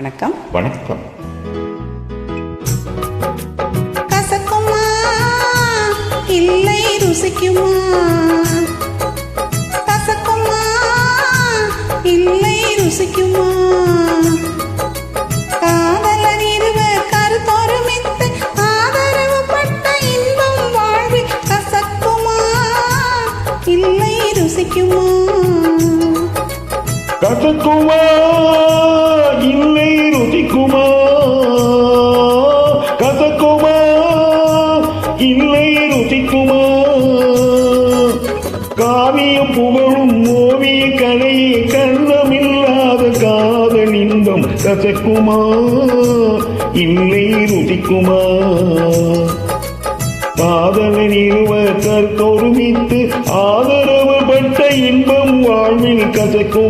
வணக்கம். வணக்கம். கசக்குமா? இல்லை ருசிக்குமா? கசக்குமா? இல்லை ருசிக்குமா? காதலர் இருவர் கசக்குமா? இல்லை ருசிக்குமா? கசக்குமா? இல்லை ருசிக்குமா? காவியம் புகழும் ஓவிய கலையே கண்ணமில்லாத காதல் இன்பம் கசக்குமா? இல்லை ருசிக்குமா? காதலின் இருவர் கற்கும்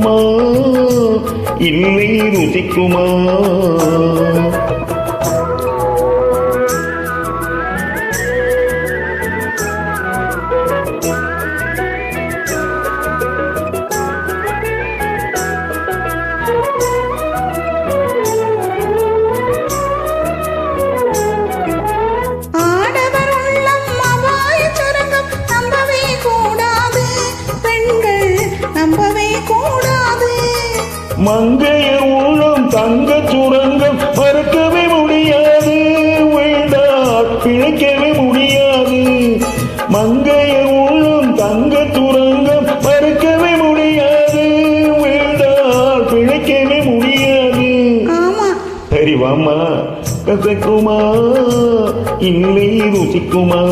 கசக்குமா இல்லை ருசிக்குமா ஆடவர் நம்பவே மங்கையர் உள்ளம் தங்க சுரங்கம் மறக்கவே முடியாது வேண்டார் பிழைக்கவே முடியாது. மங்கையர் உள்ளம் தங்க சுரங்கம் மறக்கவே முடியாது வேண்டார் பிழைக்கவே முடியாது. சரி வாமா கசக்குமா? இல்லை ருசிக்குமா?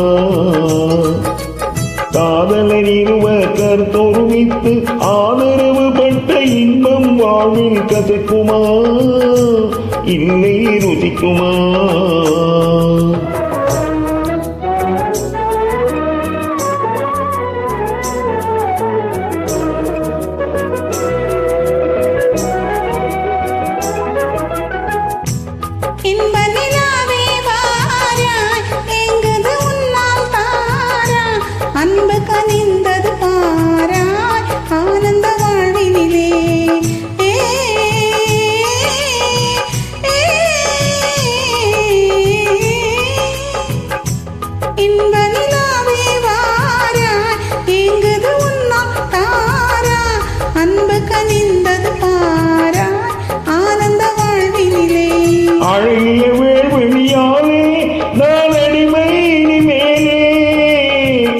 காதலர் இருவர் கருத்தொருமித்து ஆதரவு பட்ட இன்பம் வாழ்வில் கசக்குமா? இல்லை ருதிக்குமா இன்ப அன்பு கனிந்தது ஆனந்த வாழ்வினிலே. அழகிய வேள்வெளியாலே நான் அடிமை இனிமேலே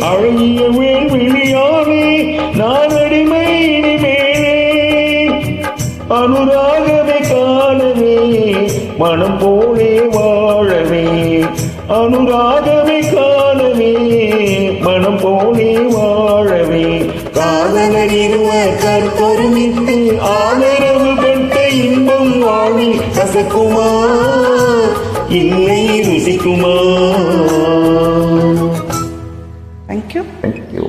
அழகிய வேள்வெளியாலே நான் அடிமை இனிமேலே அனுராகமே காணவே மனம் போலே வாழவே. அனுராகவே காணவே மனம் போலே வாழவே காதலர் இருவர் கற்பொருமித்து ஆதரவு பட்ட இன்பம் வாழி கசக்குமா? இல்லை ருசிக்குமா? Thank you thank you